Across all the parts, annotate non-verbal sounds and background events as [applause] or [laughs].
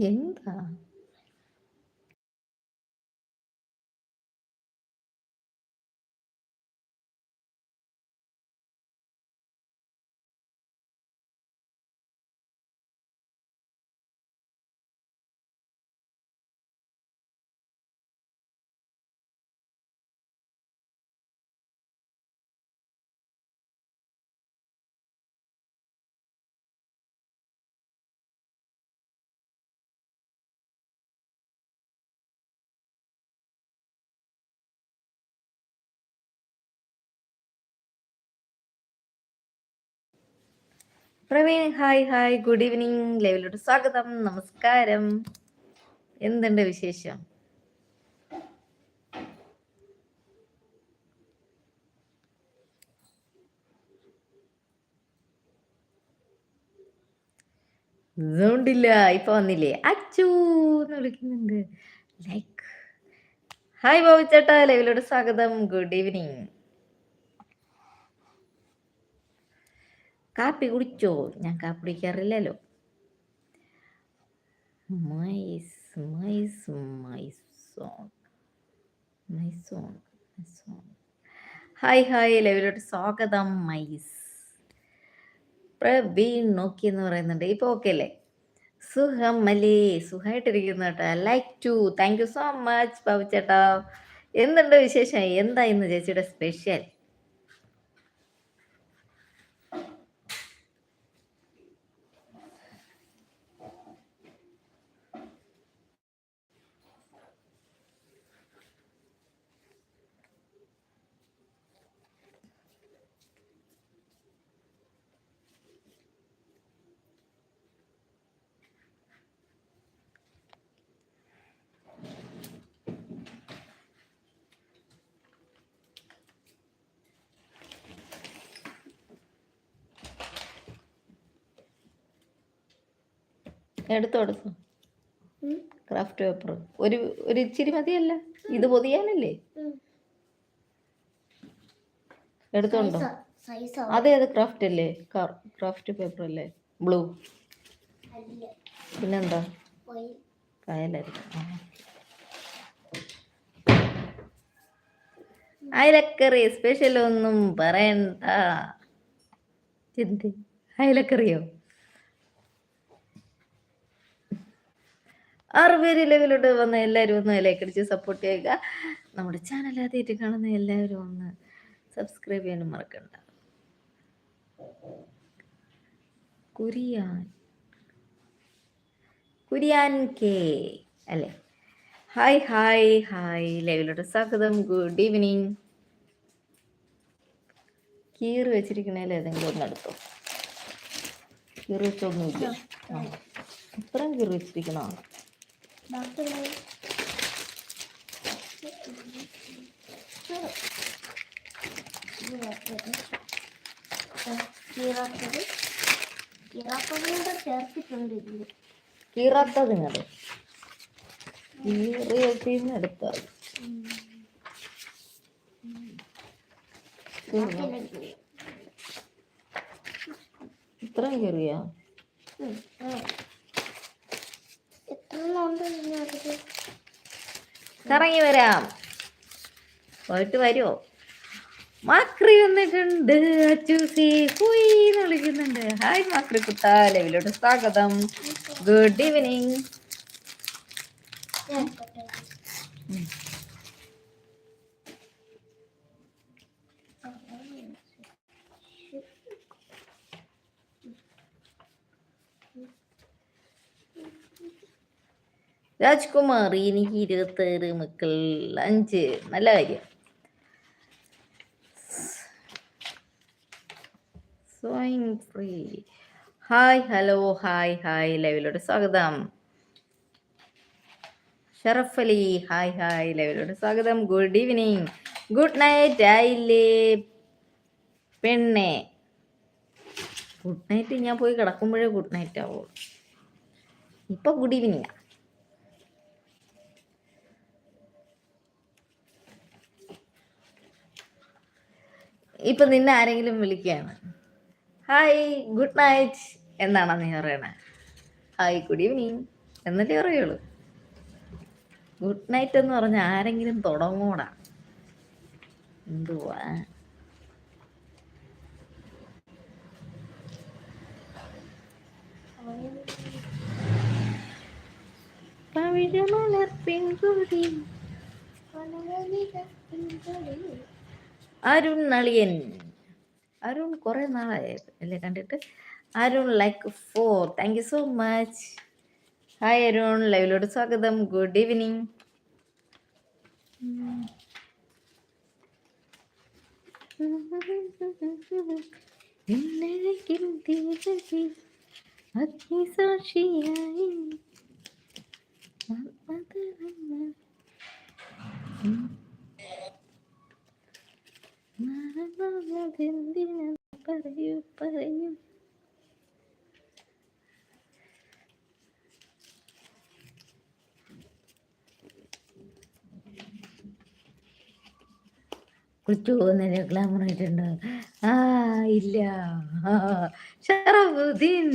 എന്താ Praveen hi hi. Good evening. ലൈവിലോട്ട് സ്വാഗതം. നമസ്കാരം. എന്തുണ്ട് വിശേഷം? ഇല്ല ഇപ്പൊ വന്നില്ലേ? അച്ചു എന്ന് വിളിക്കുന്നുണ്ട്. ലൈക്ക്. ഹായ് ബാബു ചേട്ടാ സ്വാഗതം. Good evening. കാപ്പി കുടിച്ചോ? ഞാൻ കാപ്പി കുടിക്കാറില്ലല്ലോ. മൈസ് മൈസ് മൈസ് മൈസോൺ മൈസോൺ സോൺ സോൺ ഹായ് ഹായ് ലൈവിലോട്ട് സ്വാഗതം മൈസ് പ്രവീൺ നോക്കി എന്ന് പറയുന്നുണ്ട്. ഇപ്പൊ ഓക്കെ അല്ലേ? സുഖം അല്ലേ സുഖമായിട്ടിരിക്കുന്നു കേട്ടോ. Like two thank you so much Babu ചേട്ടാ എന്തുണ്ട് വിശേഷം? എന്താ ഇന്ന് ചേച്ചിയുടെ സ്പെഷ്യൽ എടുത്തോ എടുത്തോ ക്രാഫ്റ്റ് പേപ്പർ ഒരു ഒരു ഇച്ചിരി മതിയല്ല. ഇത് പൊതിയാനല്ലേ? എടുത്തോണ്ടോ? അതെ അത് ക്രാഫ്റ്റ് അല്ലേ? ക്രാഫ്റ്റ് പേപ്പർ അല്ലേ? ബ്ലൂ. പിന്നെന്താ? കായലായിരിക്കും. അയലക്കറി സ്പെഷ്യൽ ഒന്നും പറയണ്ട. ചിന്തി. അയലക്കറിയോ? ആറ് പേര് ലെവലോട്ട് വന്ന എല്ലാവരും ഒന്ന് ലൈക്ക് അടിച്ച് സപ്പോർട്ട് ചെയ്യുക. നമ്മുടെ ചാനൽ ആദ്യമായിട്ട് കാണുന്ന എല്ലാവരും ഒന്ന് സബ്സ്ക്രൈബ് ചെയ്യാനും മറക്കണ്ട. കുരിയാൻ. കുരിയാൻ കെ അല്ലേ? ഹായ് ഹായ് ഹായ് ലൈവിലോട്ട് സ്വാഗതം. ഗുഡ് ഈവനിങ് കീറ് വെച്ചിരിക്കണേൽ ഏതെങ്കിലും ഒന്ന് എടുത്തോ. കീറ് വെച്ചൊന്നുമില്ല. ഇത്രയും കീറ് വെച്ചിരിക്കണോ കീറാത്തത് കീറാത്തതുകൂടെ ചേർത്തിട്ടുണ്ട് ഇതിൽ കീറാത്തത് ഇങ്ങട് കീറി വെച്ചിന്ന് എടുത്താൽ ബാക്കിയെല്ലാം ഇത്രയും കീറിയാ ഉം, ആ. എത്ര ഉണ്ട് ഇതിനകത്ത്? കറങ്ങി വരാം. പോയിട്ട് വരുമോ മാക്രി വന്നിട്ടുണ്ട്. അച്ചൂസി ഹുയ് എന്ന് വിളിക്കുന്നുണ്ട്. ഹായ് മാക്രി കുട്ട ലവിലോട്ട് സ്വാഗതം. ഗുഡ് ഈവനിങ് രാജ്കുമാർ എനിക്ക് ഇരുപത്തേഴ് മക്കൾ അഞ്ച്. നല്ല കാര്യം. സ്വയം free hi hello hi hi ലൈവിലോട്ട് സ്വാഗതം. ഷറഫ് അലി ഹായ് ഹായ് ലൈവിലോട്ട് സ്വാഗതം. ഗുഡ് ഈവനിങ് ഗുഡ് നൈറ്റ് ആയില്ലേ? പെണ്ണെ. ഗുഡ് നൈറ്റ് ഞാൻ പോയി കിടക്കുമ്പോഴേ ഗുഡ് നൈറ്റ് ആവുള്ളൂ. ഇപ്പൊ ഗുഡ് ഈവനിങ് ഇപ്പൊ നിന്നെ ആരെങ്കിലും വിളിക്കുകയാണ്. ഹായ് ഗുഡ് നൈറ്റ് എന്നാണോ നീ പറയണേ? ഹായ് ഗുഡ് ഈവനിങ് എന്നല്ലേ പറയുള്ളൂ. ഗുഡ് നൈറ്റ് എന്ന് പറഞ്ഞ ആരെങ്കിലും തുടങ്ങൂടാ. എന്തുവാ? പവിഴമലർ പെൺകുടി അരുൺ നളിയൻ. അരുൺ കുറെ നാളായി അല്ലേ കണ്ടിട്ട്? Arun like four thank you so much hi Arun. ലൈവിലോട് സ്വാഗതം. ഗുഡ് ഈവനിങ് അഗ്നിസാക്ഷിയായി പറയൂ പറയൂ കുളിച്ചു പോകുന്നതിന് ഗ്ലാമർ ആയിട്ടുണ്ടോ. ആ ഇല്ല. ഷറഫുദ്ദീൻ.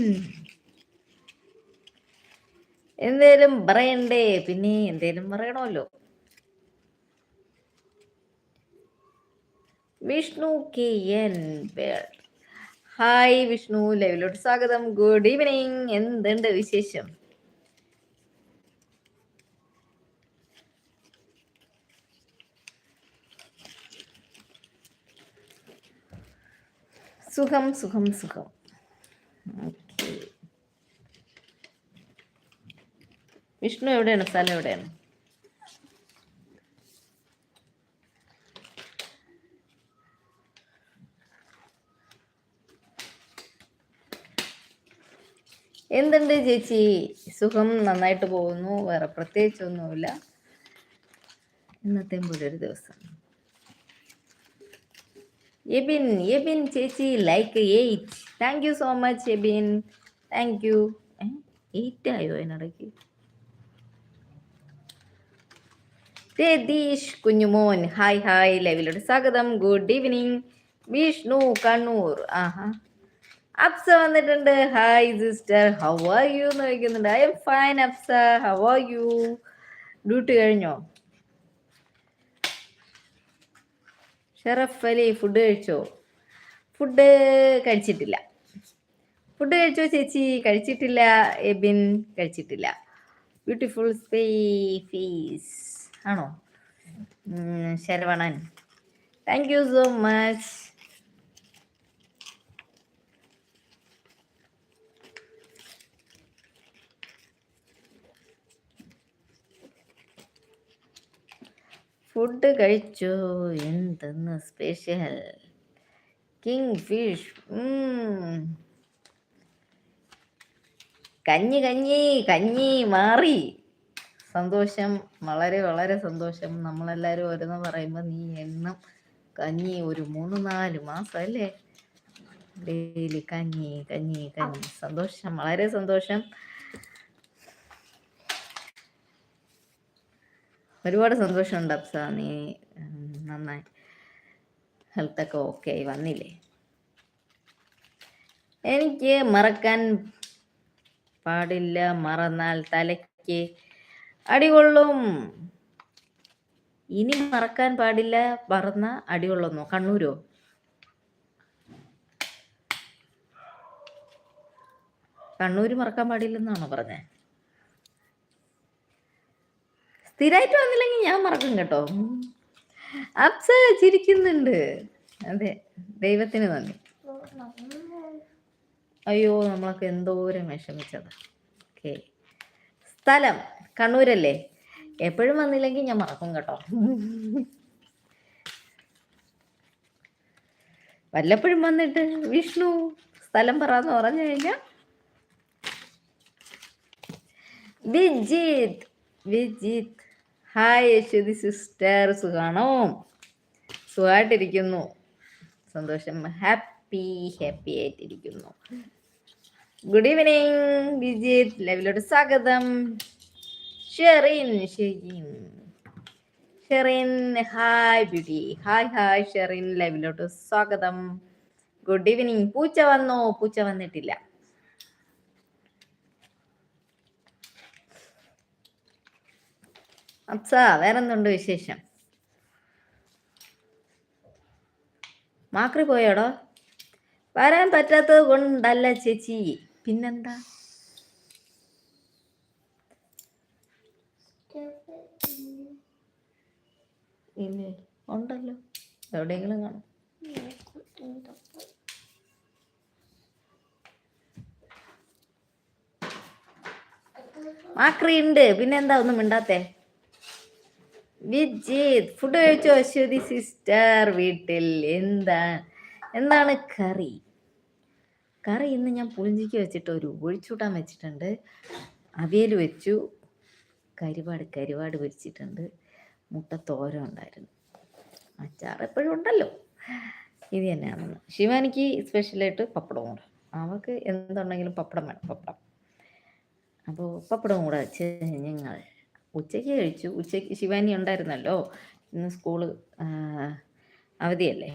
എന്തേലും പറയണ്ടേ? പിന്നെ എന്തേലും പറയണമല്ലോ. Vishnu K N. Hi Vishnu ലൈവിലോട്ട് സ്വാഗതം. ഗുഡ് ഈവനിങ് എന്തുണ്ട് വിശേഷം? സുഖം സുഖം സുഖം. വിഷ്ണു എവിടെയാണ്? സ്ഥലം എവിടെയാണ്? എന്തുണ്ട് ചേച്ചി? സുഖം നന്നായിട്ട് പോകുന്നു. വേറെ പ്രത്യേകിച്ചൊന്നുമില്ല. ഇന്നത്തെ പോലെ ഒരു ദിവസം. എബിൻ എബിൻ ചേച്ചി like eight thank you so much Ebin thank you eight ആയോ അതിനിടയ്ക്ക്? രതീഷ് കുഞ്ഞുമോൻ. ഹായ് ഹായ് ലൈവിലോട്ട് സ്വാഗതം. Good evening Vishnu Kannur. ആഹാ. അപ്സ വന്നിട്ടുണ്ട്. Hi sister how are you എന്ന് ചോദിക്കുന്നുണ്ട്. I'm fine Apsa. How are you duty കഴിഞ്ഞോ? ഷെറഫ് അലി ഫുഡ് കഴിച്ചോ? ഫുഡ് കഴിച്ചിട്ടില്ല. ഫുഡ് കഴിച്ചോ ചേച്ചി? കഴിച്ചിട്ടില്ല. എബിൻ കഴിച്ചിട്ടില്ല. ബ്യൂട്ടിഫുൾ സ്പേ ഫേസ് ആണോ Saravanan. Thank you so much food കഴിച്ചോ. എന്തെന്ന് സ്പെഷ്യൽ? കിങ് ഫിഷ് കഞ്ഞി കഞ്ഞി കഞ്ഞി മാറി. സന്തോഷം. വളരെ വളരെ സന്തോഷം. നമ്മളെല്ലാവരും ഓരോന്ന് പറയുമ്പോൾ നീ എന്നും കഞ്ഞി ഒരു മൂന്ന് നാല് മാസം അല്ലേ? ഡെയിലി കഞ്ഞി കഞ്ഞി കഞ്ഞി. സന്തോഷം. വളരെ സന്തോഷം. ഒരുപാട് സന്തോഷമുണ്ട് അപ്സ നീ നന്നായി. ഹെൽത്തൊക്കെ ഓക്കെ ആയി വന്നില്ലേ? എനിക്ക് മറക്കാൻ പാടില്ല. മറന്നാൽ തലയ്ക്ക് അടികൊള്ളും. ഇനി മറക്കാൻ പാടില്ല. മറന്ന അടികൊള്ളുന്നോ. കണ്ണൂരോ? കണ്ണൂര് മറക്കാൻ പാടില്ലെന്നാണോ പറഞ്ഞേ? സ്ഥിരമായിട്ട് വന്നില്ലെങ്കിൽ ഞാൻ മറക്കും കേട്ടോ. അപ്സ ചിരിക്കുന്നുണ്ട്. അതെ ദൈവത്തിന് നന്ദി. അയ്യോ നമ്മളൊക്കെ എന്തോരം വിഷമിച്ചത്. ഓക്കെ. സ്ഥലം കണ്ണൂരല്ലേ? എപ്പോഴും വന്നില്ലെങ്കിൽ ഞാൻ മറക്കും കേട്ടോ. വല്ലപ്പോഴും വന്നിട്ട് വിഷ്ണു സ്ഥലം പറയാന്ന് പറഞ്ഞു കഴിഞ്ഞാൽ വിജിത് വിജിത്ത് ഹായ് യശ്വതി സിസ്റ്റർ സുഖാണോ? സുഖമായിട്ടിരിക്കുന്നു സന്തോഷം. ഹാപ്പി ഹാപ്പി ആയിട്ടിരിക്കുന്നു. ഗുഡ് ഈവനിങ് വിജിത് ലൈവിലോട്ട് സ്വാഗതം. Sherin Sherin Sherin hi beauty hi hi Sherin. ലൈവിലോട്ട് സ്വാഗതം. ഗുഡ് ഈവനിങ് പൂച്ച വന്നോ? പൂച്ച വന്നിട്ടില്ല. അപ്സ വേറെന്തുണ്ട് വിശേഷം? മാക്രി പോയോടോ? വരാൻ പറ്റാത്തത് കൊണ്ടല്ല ചേച്ചി. പിന്നെന്താ? ഇല്ലേ? ഉണ്ടല്ലോ. എവിടെയെങ്കിലും കാണും. മാക്രി ഉണ്ട്. പിന്നെന്താ? ഒന്നും മിണ്ടാത്തേ? വിജിത് ഫുഡ് കഴിച്ചു അശ്വതി സിസ്റ്റർ വീട്ടിൽ? എന്താ? എന്താണ് കറി? കറി ഇന്ന് ഞാൻ പുളിഞ്ചിക്ക് വെച്ചിട്ട് ഒരു ഒഴിച്ചൂട്ടാൻ വെച്ചിട്ടുണ്ട്. അവിയൽ വെച്ചു. കരിവാട് കരിവാട് പൊരിച്ചിട്ടുണ്ട്. മുട്ട തോര ഉണ്ടായിരുന്നു. അച്ചാർ എപ്പോഴും ഉണ്ടല്ലോ. ഇത് തന്നെയാണെന്ന് ശിവാനിക്ക് സ്പെഷ്യലായിട്ട് പപ്പടം കൂടെ. അവൾക്ക് എന്തുണ്ടെങ്കിലും പപ്പടം വേണം പപ്പടം. അപ്പോൾ പപ്പടം കൂടെ വെച്ച് ഞങ്ങൾ ഉച്ചയ്ക്ക് കഴിച്ചു ഉച്ചയ്ക്ക് ശിവാനി ഉണ്ടായിരുന്നല്ലോ ഇന്ന് സ്കൂൾ അവധിയല്ലേ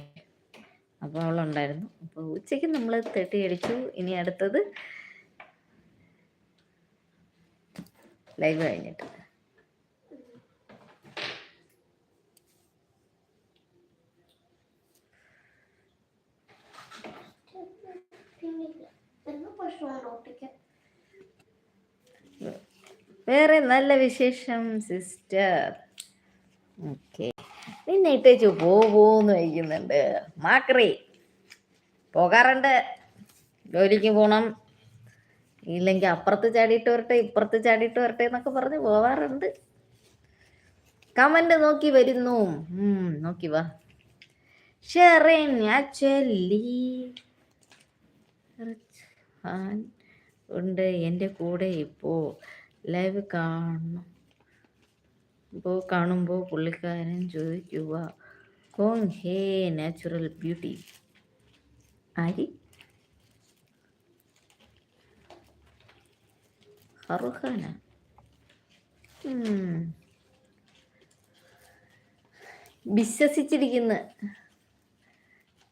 അപ്പോൾ അവളുണ്ടായിരുന്നു അപ്പോൾ ഉച്ചയ്ക്ക് നമ്മൾ തെട്ടി അടിച്ചു ഇനി അടുത്തത് ലൈവ് കഴിഞ്ഞിട്ട് വേറെ നല്ല വിശേഷം സിസ്റ്റർ. ഓക്കെ. നിന്നെ ഇട്ടേച്ചു പോവോന്ന് വയ്ക്കുന്നുണ്ട് മാക്രി പോകാറുണ്ട്. ജോലിക്ക് പോകണം ഇല്ലെങ്കിൽ അപ്പുറത്ത് ചാടിയിട്ട് വരട്ടെ ഇപ്പുറത്ത് ചാടിയിട്ട് വരട്ടെ എന്നൊക്കെ പറഞ്ഞ് പോവാറുണ്ട്. കമന്റ് നോക്കി വരുന്നു. നോക്കി വാ. ഷെറിൻ ആക്ച്വലി ഉണ്ട്. എന്റെ കൂടെ ഇപ്പോൾ ലൈവ് കാണണം. ഇപ്പോൾ കാണുമ്പോൾ പുള്ളിക്കാരൻ ചോദിക്കുക കോൺ ഹേ നാച്ചുറൽ ബ്യൂട്ടി. ആരി? ഫറുഖാന. വിശ്വസിച്ചിരിക്കുന്നു.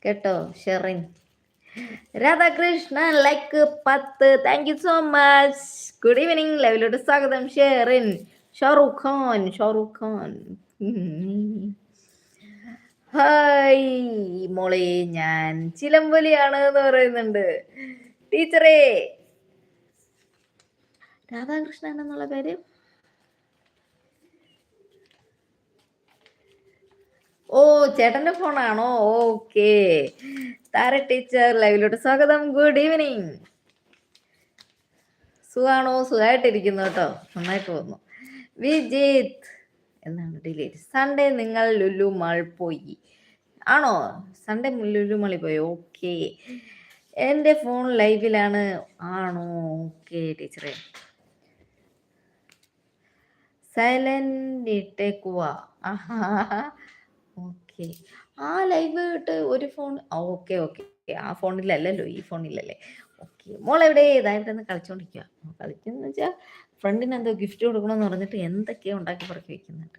കേട്ടോ ഷെറിൻ. രാധാകൃഷ്ണൻ ലൈക്ക് പത്ത്. Thank you so much good evening ലൈവിലോട്ട് സ്വാഗതം ഷെറിൻ. ഷാറുഖ് ഖാൻ ഷാറുഖ് ഖാൻ. ഹായ് മോളെ ഞാൻ ചിലമ്പൊലിയാണ് എന്ന് പറയുന്നുണ്ട്. ടീച്ചറേ. രാധാകൃഷ്ണൻ എന്നുള്ള പേര്? ഓ ചേട്ടന്റെ ഫോണാണോ ഓക്കെ താര ടീച്ചർ ലൈവിലോട്ട് സ്വാഗതം. ഗുഡ് ഈവനിങ് സുഖാണോ? സുഖമായിട്ടിരിക്കുന്നു കേട്ടോ. നന്നായിട്ട് വന്നു വിജിത്ത് എന്നാണ് ഡിലേറ്റ് സൺഡേ നിങ്ങൾ ലുലു മാൾ പോയി. ആണോ? സൺഡേ ലുലു മാളിൽ പോയി. ഓക്കെ എന്റെ ഫോൺ ലൈവിലാണ്. ആണോ? ഓക്കെ ടീച്ചറെ. സൈലന്റ് ഇട്ടേക്കുവാ. ഓക്കെ ആ ലൈവ് ഇട്ട് ഒരു ഫോൺ ഓക്കെ ഓക്കെ ആ ഫോണിലല്ലല്ലോ ഈ ഫോണിലല്ലേ ഓക്കെ മോൾ എവിടെ? ഇതായിട്ട് നിന്ന് കളിച്ചോണ്ടിരിക്കുക കളിക്കുന്ന വെച്ചാൽ ഫ്രണ്ടിന് എന്തോ ഗിഫ്റ്റ് കൊടുക്കണമെന്ന് പറഞ്ഞിട്ട് എന്തൊക്കെയോ ഉണ്ടാക്കി പറക്കി വെക്കുന്നുണ്ട്.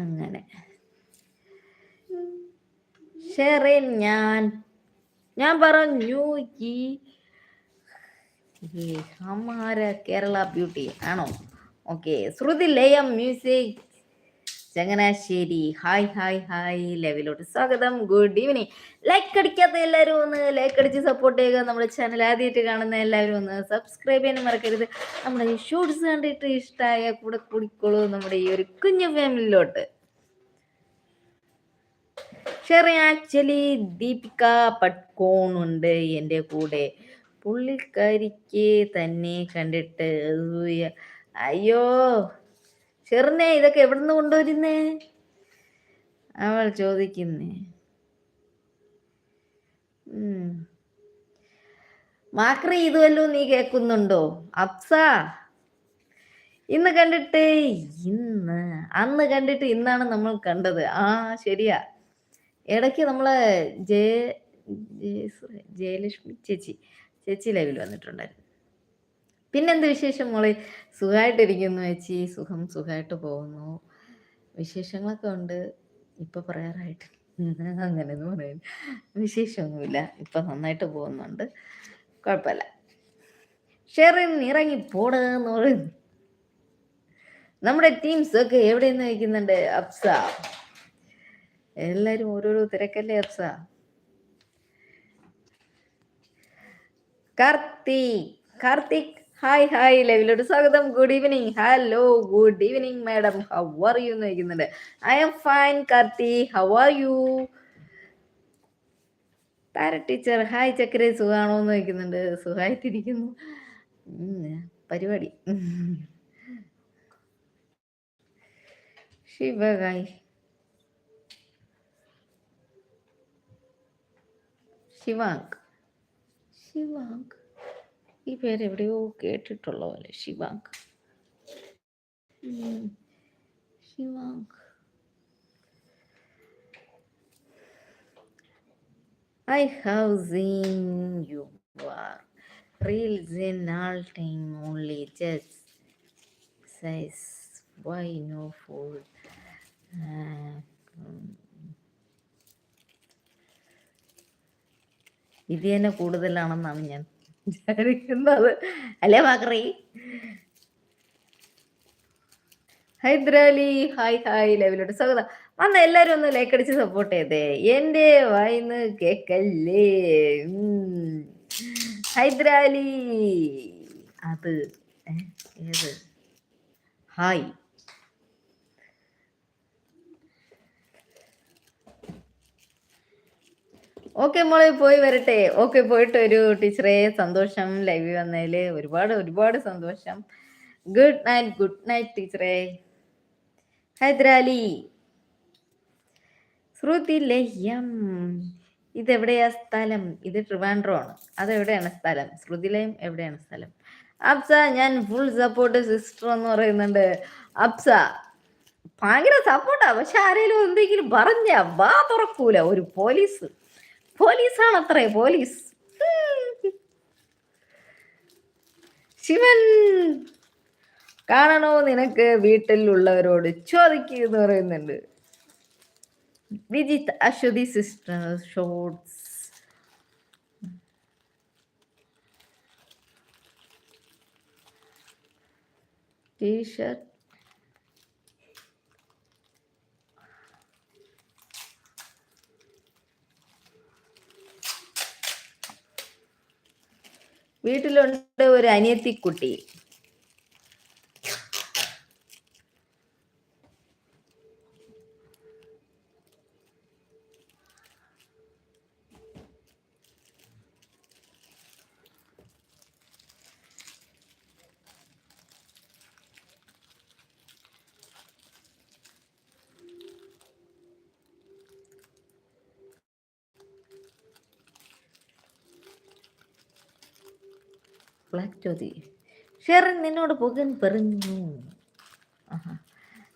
അങ്ങനെ. ഷെറിൻ ഞാൻ. ഞാൻ പറഞ്ഞു ഈ ഹമാര കേരള ബ്യൂട്ടി. ആണോ? Okay. Shruthi Layam music. Changanassery. Hi hi hi. ലെവലോട്ട് സ്വാഗതം. Good evening. ലൈക്ക് അടിക്കാത്ത എല്ലാവരും ഒന്ന് ലൈക്ക് അടിച്ച് സപ്പോർട്ട് ചെയ്യുക. നമ്മുടെ ചാനൽ ആദ്യമായിട്ട് കാണുന്ന എല്ലാവരും ഒന്ന് സബ്സ്ക്രൈബ് ചെയ്യാൻ മറക്കരുത്. നമ്മുടെ ഈ ഷോർട്സ് കണ്ടിട്ട് ഇഷ്ടമായ കൂടെ കൂടിക്കോളൂ നമ്മുടെ ഈ ഒരു കുഞ്ഞു ഫാമിലിയിലോട്ട് ഷെറി ആക്ച്വലി ദീപിക പട്കോൺ ഉണ്ട് എന്റെ കൂടെ. പുള്ളിക്കാരിക്ക് തന്നെ കണ്ടിട്ട് അയ്യോ ചെറുനെ ഇതൊക്കെ എവിടുന്ന് കൊണ്ടുവരുന്നേ? അവൾ ചോദിക്കുന്നേ. മാക്രി ഇതുവല്ലോ നീ കേൾക്കുന്നുണ്ടോ? അപ്സ ഇന്ന് കണ്ടിട്ട് ഇന്ന് അന്ന് കണ്ടിട്ട് ഇന്നാണ് നമ്മൾ കണ്ടത്. ആ ശരിയാ. ഇടയ്ക്ക് നമ്മളെ ജയ ജയലക്ഷ്മി ചേച്ചി ചേച്ചി ലൈവിൽ വന്നിട്ടുണ്ടായിരുന്നു. പിന്നെന്ത് വിശേഷം മോളെ? സുഖമായിട്ടിരിക്കുന്നു ചേച്ചി. സുഖം സുഖമായിട്ട് പോകുന്നു. വിശേഷങ്ങളൊക്കെ ഉണ്ട്. ഇപ്പൊ പറയാറായിട്ട് [laughs] അങ്ങനെയൊന്നും പറയുന്നു വിശേഷമൊന്നുമില്ല. ഇപ്പൊ നന്നായിട്ട് പോകുന്നുണ്ട്. കുഴപ്പമില്ല. ഷെറിൻ ഇറങ്ങി പോടെന്ന് പറയുന്നു. നമ്മുടെ ടീംസ് ഒക്കെ എവിടെ നിന്ന് വയ്ക്കുന്നുണ്ട്? അപ്സ എല്ലാരും ഓരോരോ തിരക്കല്ലേ അപ്സ കാർത്തിക്. Karthik hi hi. ലൈവിലോട്ട് സ്വാഗതം. Good evening hello good evening madam how are you എന്ന് ചോദിക്കുന്നുണ്ട്. I'm fine Karthi how are you Thara teacher hi ചക്കരെ സുഖാണോ എന്ന് ചോദിക്കുന്നുണ്ട്. സുഖമായിട്ടിരിക്കുന്നു പരിപാടി. ശിവകായ് ശിവാങ്ക്. ശിവാങ്ക് ഈ പേര് എവിടെയോ കേട്ടിട്ടുള്ള പോലെ ശിവാങ്ക് ഉം, ശിവാങ്ക് I have seen you are reels in all time only just says why no food. Uh, ഉം. ഇത് തന്നെ കൂടുതലാണെന്നാണ് ഞാൻ വിചാരിക്കുന്നത്. അല്ലേ മാക്രി? ഹൈദ്രാലി ഹായ് ഹായ് ലൈവിലോട്ട് സ്വാഗതം. വന്ന എല്ലാരും ഒന്ന് ലൈക്ക് അടിച്ച് സപ്പോർട്ട് ചെയ്തേ. എന്റെ വായിന്ന് കേക്കല്ലേ? ഹൈദ്രാലി. അത് ഏത്? ഹായ്. ഓക്കെ മോളെ പോയി വരട്ടെ. ഓക്കെ പോയിട്ട് ഒരു ടീച്ചറെ സന്തോഷം ലൈവ് വന്നതിൽ ഒരുപാട് ഒരുപാട് സന്തോഷം. ഗുഡ് നൈറ്റ് ഗുഡ് നൈറ്റ് ടീച്ചറെ. ഹൈദരാലി. ശ്രുതി ലഹ്യം. ഇതെവിടെയാ സ്ഥലം? ഇത് ട്രിവാൻഡ്രോ ആണ് അതെവിടെയാണ് സ്ഥലം? ശ്രുതിലയം എവിടെയാണ് സ്ഥലം? അപ്സ ഞാൻ ഫുൾ സപ്പോർട്ട് സിസ്റ്റർ എന്ന് പറയുന്നുണ്ട്. അപ്സ ഭയങ്കര സപ്പോർട്ടാ പക്ഷെ ആരെങ്കിലും എന്തെങ്കിലും പറഞ്ഞ വാ തുറക്കൂല. ഒരു പോലീസ് പോലീസാണ് അത്രേ പോലീസ്. ശിവൻ കാണണോ നിനക്ക് വീട്ടിലുള്ളവരോട് ചോദിക്കുക എന്ന് പറയുന്നുണ്ട്. Vijith Ashwathi sister shorts T shirt. വീട്ടിലുണ്ട് ഒരു അനിയത്തിക്കുട്ടി. ബ്ലാക്ക് ജ്യോതി ഷെറിൻ നിന്നോട് പോകാൻ പറഞ്ഞു.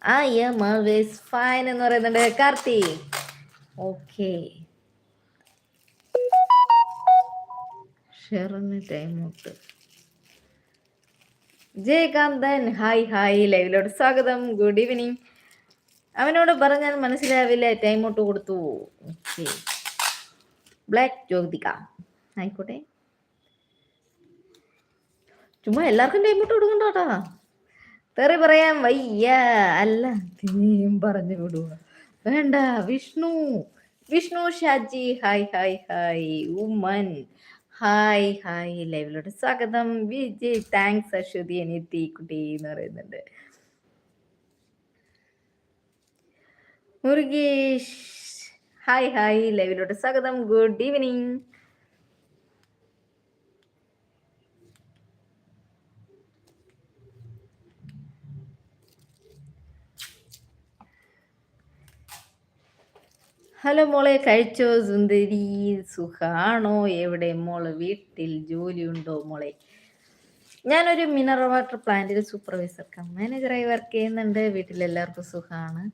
ഐ എം ഓൾവേസ് ഫൈൻ എന്ന് പറയുന്നുണ്ട്. Karthi. Okay ഷെറിന് time out Jayakanthan hi hi ലൈവിലോട്ട് സ്വാഗതം. ഗുഡ് ഈവനിങ് അവനോട് പറഞ്ഞാൽ മനസ്സിലാവില്ല. ടൈം ഔട്ട് കൊടുത്തു. ഓക്കെ ബ്ലാക്ക് ജ്യോതിക ആയിക്കോട്ടെ. ചുമ്മാ എല്ലാവർക്കും ടൈം ഇട്ട് കൊടുക്കണ്ട കേട്ടാ തെറി പറയാൻ വയ്യ. അല്ല തീം പറഞ്ഞു വിടുക. വേണ്ട Vishnu. Vishnu Shaji hi hi hi. Oommen hi hi. ലൈവിലോട്ട് സ്വാഗതം. വിജയ് താങ്ക്സ് അശ്വതി അനിയത്തി കുട്ടി എന്ന് പറയുന്നുണ്ട്. Murugesh hi hi. ലൈവിലോട്ട് സ്വാഗതം. ഗുഡ് ഈവനിങ് ഹലോ മോളെ കഴിച്ചോ? സുന്ദരി സുഖാണോ? എവിടെ മോൾ? വീട്ടിൽ ജോലി ഉണ്ടോ മോളെ? ഞാനൊരു മിനറൽ വാട്ടർ പ്ലാന്റിൽ സൂപ്പർവൈസർ കം മാനേജറായി വർക്ക് ചെയ്യുന്നുണ്ട്. വീട്ടിൽ എല്ലാവർക്കും സുഖമാണ്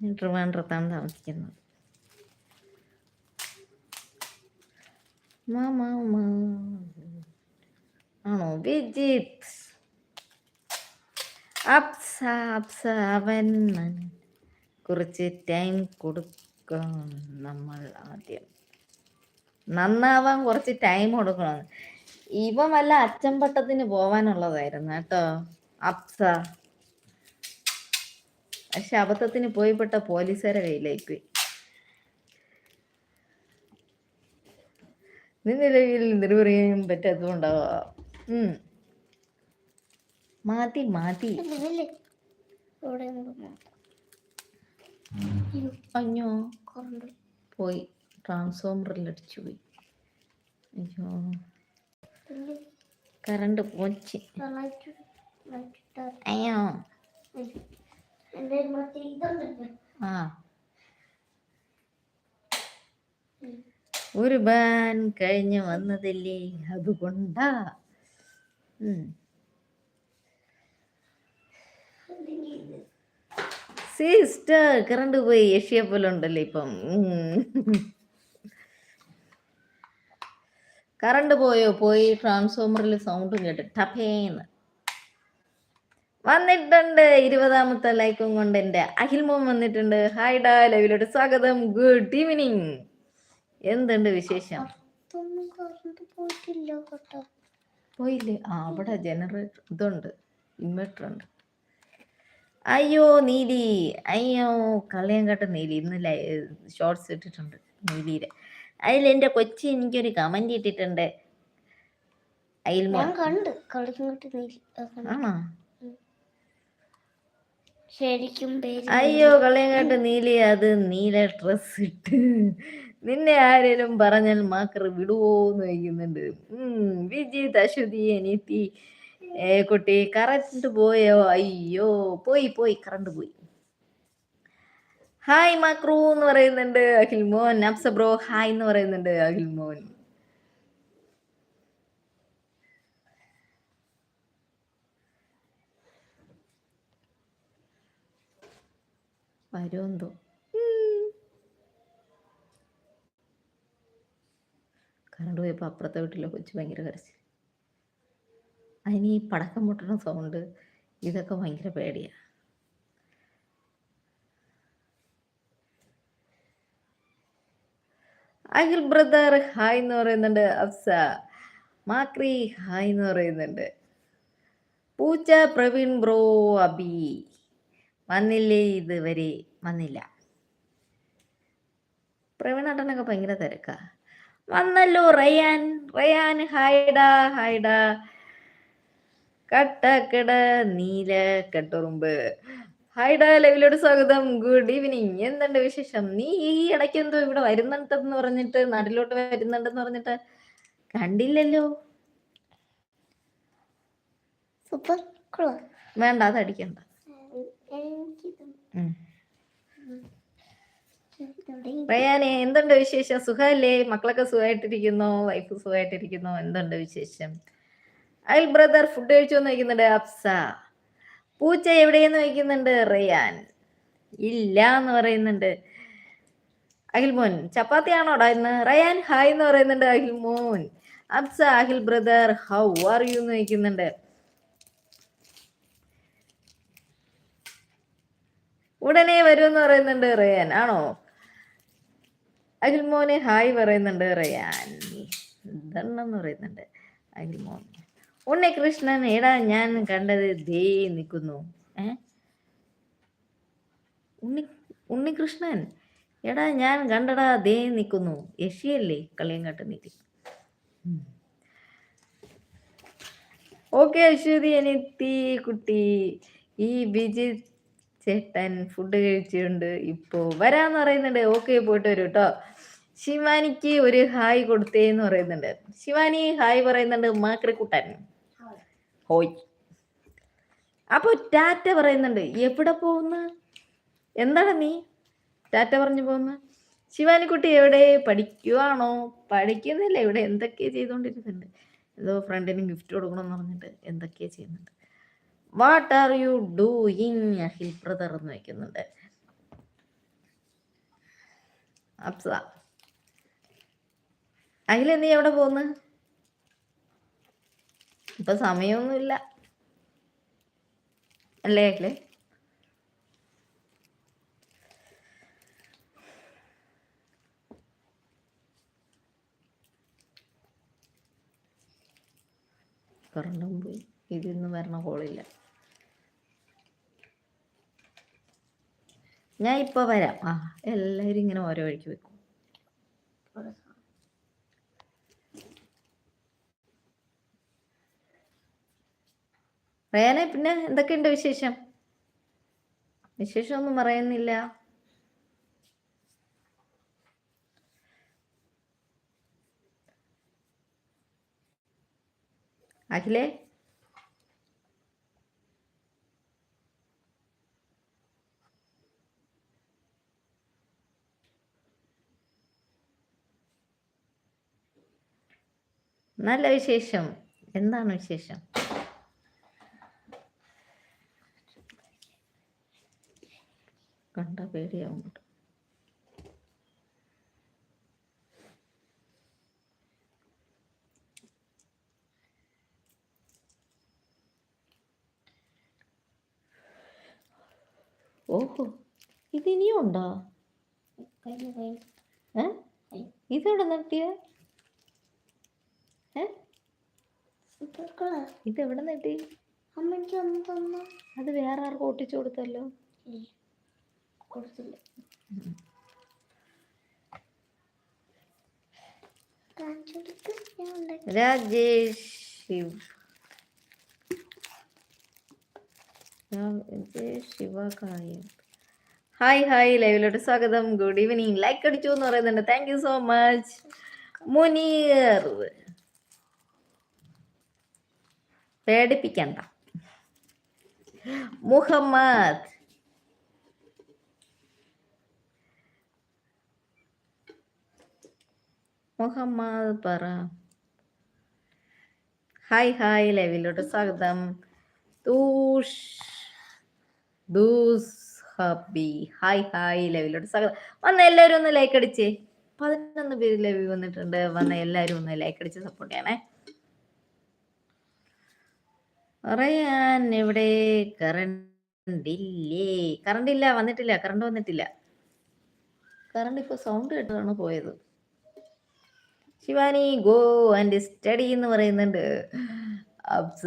ട്രിവാൻഡ്രത്താണ് താമസിക്കുന്നത് മാമാ. ആണോ? വിജിത്ത് അപ്സ അപ്സ അവൻ കുറച്ച് ടൈം കൊടുക്കണം നമ്മൾ ആദ്യം. നന്നാവാൻ കുറച്ച് ടൈം കൊടുക്കണം. ഇവ വല്ല അച്ചമ്പട്ടത്തിന് പോവാനുള്ളതായിരുന്നു കേട്ടോ. അപ്സ പക്ഷെ അബദ്ധത്തിന് പോയിപ്പെട്ട പോലീസുകാരെ കയ്യിലേക്ക് പോയി നിന്നിലയിൽ നിർവഹിക്കാൻ പറ്റാത്തതുകൊണ്ടാവാം മാതി മാതി ഇതില്ലേ ഇവിടെ ഉണ്ട് മാത്രം. അയ്യോ, പോയി. ട്രാൻസ്ഫോമറിൽ അടിച്ചു പോയി. അയ്യോ. കറണ്ട് പോച്ച്. അയ്യോ. ആ. ഒരു ബാൻ കഴിഞ്ഞ് വന്നതില്ലേ? അതുകൊണ്ടാ. ഉം. സിസ്റ്റർ കറണ്ട് പോയി. ഏഷ്യ പോലെ ഉണ്ടല്ലേ ഇപ്പം. കറണ്ട് പോയോ? പോയി. ട്രാൻസ്ഫോമറിൽ സൗണ്ടും കേട്ട്. ടഫേന്ന് വന്നിട്ടുണ്ട്. ഇരുപതാമത്തെ ലൈക്കും കൊണ്ട് എന്റെ അഖിൽമോൻ വന്നിട്ടുണ്ട്. ഹായ് ഡാ. ലൈവിലോട്ട് സ്വാഗതം. ഗുഡ് ഈവനിങ് എന്തുണ്ട് വിശേഷം? പോയില്ലേ? ആ അവിടെ ജനറേറ്റർ ഇതുണ്ട്. ഇൻവെർട്ടർ ഉണ്ട്. അയ്യോ നീലി. അയ്യോ കളിയങ്കാട്ട് നീലി. ഇന്ന് ഷോർട്സ് ഇട്ടിട്ടുണ്ട് നീലിയുടെ. അതിൽ എന്റെ കൊച്ചി എനിക്കൊരു കമന്റ് ഇട്ടിട്ടുണ്ട്. ആണോ? ശരിക്കും അയ്യോ കളിയങ്കാട്ട് നീലി അത് നീല ഡ്രസ് ഇട്ട് നിന്നെ ആരേലും പറഞ്ഞാൽ മാക്കർ വിടുവോന്ന് ചോദിക്കുന്നുണ്ട്. ഉം വിജീത് അശ്വതി അനിയത്തി ഏ കുട്ടി കറണ്ട് പോയോ? അയ്യോ പോയി പോയി കറണ്ട് പോയി. ഹായ് മക്രൂ എന്ന് പറയുന്നുണ്ട് അഖിൽ മോൻ. അപ്സ ബ്രോ ഹായ് എന്ന് പറയുന്നുണ്ട് അഖിൽ മോൻ. വരുമെന്തോ കറണ്ട് പോയപ്പോൾ അപ്പുറത്തെ വീട്ടിലെ കൊച്ചു ഭയങ്കര കരച്ചിൽ അതിന് ഈ പടക്കം പൊട്ടുന്ന സൗണ്ട് ഇതൊക്കെ ഭയങ്കര പേടിയാ. അഖിൽ ബ്രദർ ഹായ് എന്ന് പറയുന്നുണ്ട്. അഫ്സ മാക്രി ഹായ് എന്ന് പറയുന്നുണ്ട്. പൂച്ച പ്രവീൺ ബ്രോ അബി. വന്നില്ലേ ഇതുവരെ? വന്നില്ല. പ്രവീൺ ഏട്ടനൊക്കെ ഭയങ്കര തിരക്കാ. വന്നല്ലോ റയാൻ. റയാൻ ഹായ്ഡാ ഹായ്ഡാ കട്ടക്കട നീല കട്ടുറുമ്പ്. ഹായ് ഡാ ലൈവിലോട് സ്വാഗതം. ഗുഡ് ഈവനിങ് എന്തുണ്ട് വിശേഷം? നീ ഈ ഇടയ്ക്ക് എന്തോ ഇവിടെ വരുന്നുണ്ടെന്ന് പറഞ്ഞിട്ട് നാട്ടിലോട്ട് വരുന്നുണ്ടെന്ന് പറഞ്ഞിട്ട് കണ്ടില്ലല്ലോ. സൂപ്പർ വേണ്ട അത് അടിക്കണ്ട. റയാനെ എന്തുണ്ട് വിശേഷം? സുഖമല്ലേ മക്കളൊക്കെ സുഖമായിട്ടിരിക്കുന്നോ വൈഫ് സുഖമായിട്ടിരിക്കുന്നോ എന്തുണ്ട് വിശേഷം? അയൽ ബ്രദർ ഫുഡ് കഴിച്ചു എന്ന് വയ്ക്കുന്നുണ്ട് അപ്സ പൂച്ച എവിടെയെന്ന് വയ്ക്കുന്നുണ്ട് റിയാൻ. ഇല്ല എന്ന് പറയുന്നുണ്ട്. അഖിൽ ചപ്പാത്തി ആണോടാ ഇന്ന്? റയാൻ ഹായ് എന്ന് പറയുന്നുണ്ട് Akhil അബ്സ Akhil brother how are you എന്ന് വയ്ക്കുന്നുണ്ട്. ഉടനെ വരുമെന്ന് പറയുന്നുണ്ട് റയാൻ. ആണോ? അഖിൽ മോനെ ഹായ് പറയുന്നുണ്ട് റയാൻ. ഇതെണ്ണെന്ന് പറയുന്നുണ്ട് അഖിൽ മോൻ ഉണ്ണികൃഷ്ണൻ എടാ ഞാൻ കണ്ടത് ദേ നിൽക്കുന്നു ഏ? ഉണ്ണി ഉണ്ണികൃഷ്ണൻ എടാ ഞാൻ കണ്ടടാ ദേ നിൽക്കുന്നു യഷിയല്ലേ കളിയങ്കാട്ട് നീതി. ഓക്കെ അശ്വതി അനിത്തി കുട്ടി ഈ ബിജി ചേട്ടൻ ഫുഡ് കഴിച്ചുകൊണ്ട് ഇപ്പോ വരാന്ന് പറയുന്നുണ്ട്. ഓക്കെ പോയിട്ട് വരും കേട്ടോ ശിവാനിക്ക് ഒരു ഹായ് കൊടുത്തേന്ന് പറയുന്നുണ്ട്. ശിവാനി ഹായ് പറയുന്നുണ്ട് മാക്രിക്കുട്ടൻ ഹോയ്. അപ്പൊ ടാറ്റ പറയുന്നുണ്ട് എവിടെ പോകുന്ന എന്താണ് നീ? ടാറ്റ പറഞ്ഞു പോകുന്നു ശിവാനിക്കുട്ടി എവിടെ? പഠിക്കുവാണോ? പഠിക്കുന്നില്ല ഇവിടെ എന്തൊക്കെ ചെയ്തുകൊണ്ടിരിക്കുന്നുണ്ട് ഏതോ ഫ്രണ്ടിന് ഗിഫ്റ്റ് കൊടുക്കണം എന്ന് പറഞ്ഞിട്ട് എന്തൊക്കെയാ ചെയ്യുന്നുണ്ട്? What are you doing Akhil brother എന്ന് വെക്കുന്നുണ്ട്. അപ്സ അഖില നീ എവിടെ പോന്ന്? ഇപ്പൊ സമയമൊന്നുമില്ല. അല്ലേ അഖിലേ? കറണ്ടും പോയി. ഇതിന്നും വരണ കോളില്ല ഞാൻ ഇപ്പൊ വരാം. ആ എല്ലാവരും ഇങ്ങനെ ഓരോ വഴിക്ക് വെക്കും റയാനെ പിന്നെ എന്തൊക്കെയുണ്ട് വിശേഷം? വിശേഷമൊന്നും പറയുന്നില്ല. അഖിലേ? നല്ല വിശേഷം. എന്താണ് വിശേഷം? കണ്ട പേടിയാവുന്നുണ്ട് ഓഹോ ഇത് ഇനിയും ഉണ്ടോ? ഏ? ഇതെവിടെ നിർത്തിയ ഇതെവിടെ നിർത്തി അത് വേറെ ആർക്കും ഒട്ടിച്ചു കൊടുത്തല്ലോ? ഉണ്ടാക്കി. രാജേഷ് ശിവ്. ഹായ് ഹായ് ലൈവിലോട്ട് സ്വാഗതം. ഗുഡ് ഈവനിങ് ലൈക്ക് അടിച്ചു എന്ന് പറയുന്നുണ്ട്. Thank you so much Muneer. പേടിപ്പിക്കണ്ട. Muhammad. Muhammad പറ. ഹായ് ഹായ് ലൈവിലോട്ട് സ്വാഗതം. ദൂസ് ഹബി ഹായ് ഹായ് ലൈവിലോട്ട് സ്വാഗതം. വന്ന എല്ലാവരും ഒന്ന് ലൈക്ക് അടിച്ചേ. പതിനൊന്ന് പേര് ലൈവ് വന്നിട്ടുണ്ട്. വന്ന എല്ലാവരും ഒന്ന് ലൈക്ക് അടിച്ച് സപ്പോർട്ട് ചെയ്യണേ. പറയാൻ ഇവിടെ കറണ്ട് ഇല്ലേ? കറണ്ട് ഇല്ല വന്നിട്ടില്ല. കറണ്ട് വന്നിട്ടില്ല. കറണ്ട് ഇപ്പൊ സൗണ്ട് കേട്ടതാണ് പോയത്. ശിവാനി ഗോ ആൻഡ് സ്റ്റഡി എന്ന് പറയുന്നുണ്ട്. അബ്സ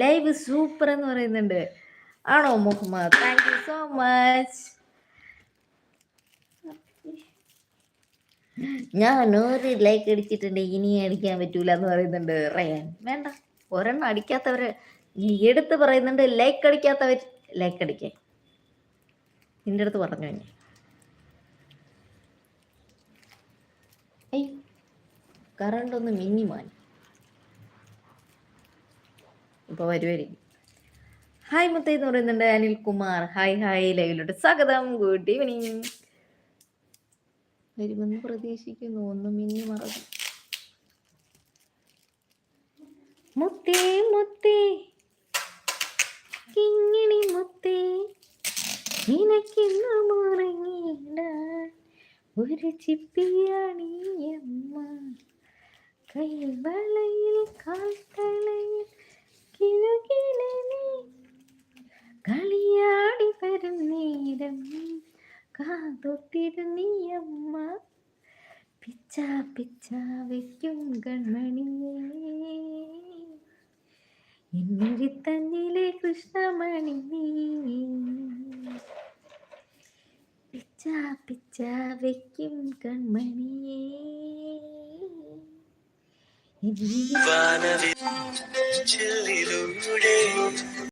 ലൈവ് സൂപ്പർ എന്ന് പറയുന്നുണ്ട്. ആണോ Muhammad? Thank you so much ഞാൻ ഒരു ലൈക്ക് അടിച്ചിട്ടുണ്ട് ഇനി അടിക്കാൻ പറ്റൂല എന്ന് പറയുന്നുണ്ട്. റയാൻ വേണ്ട. ഒരെണ്ണം അടിക്കാത്തവര് എടുത്ത് പറയുന്നുണ്ട് ലൈക്ക് അടിക്കാത്തവർ ലൈക്ക് അടിക്കേ. നിന്റെ അടുത്ത് പറഞ്ഞു ഞാൻ അയ്യോ കറണ്ട് ഒന്ന് മിന്നി മാൻ. ഇപ്പൊ വരുമായിരിക്കും ഹായ് മുത്ത എന്ന് പറയുന്നുണ്ട് അനിൽ കുമാർ. ഹായ് ഹായ് ലൈവിലോട്ട് സ്വാഗതം. ഗുഡ് ഈവനിങ് വരുമെന്ന് പ്രതീക്ഷിക്കുന്നു. ഒന്ന് മിന്നി മറന്നു. മുത്തേ മുത്തേ. കിങ്ങിണി മുത്തേ നിനക്കിന്ന് മുറങ്ങിയിടാൻ ഒരു ചിപ്പിയാണിയമ്മ കൈവളയിൽ കാൽത്തളയിൽ കിലുകിലനെ. കളിയാടി വരും നേരം കാതൊത്തിരുന്നിയമ്മ പിച്ച പിച്ച വയ്ക്കും കൺമണിയേ. എന്നൊരു തന്നിലെ കൃഷ്ണമണി പിച്ച പിച്ച വയ്ക്കും കൺമണിയേ ചില്ലിലൂടെ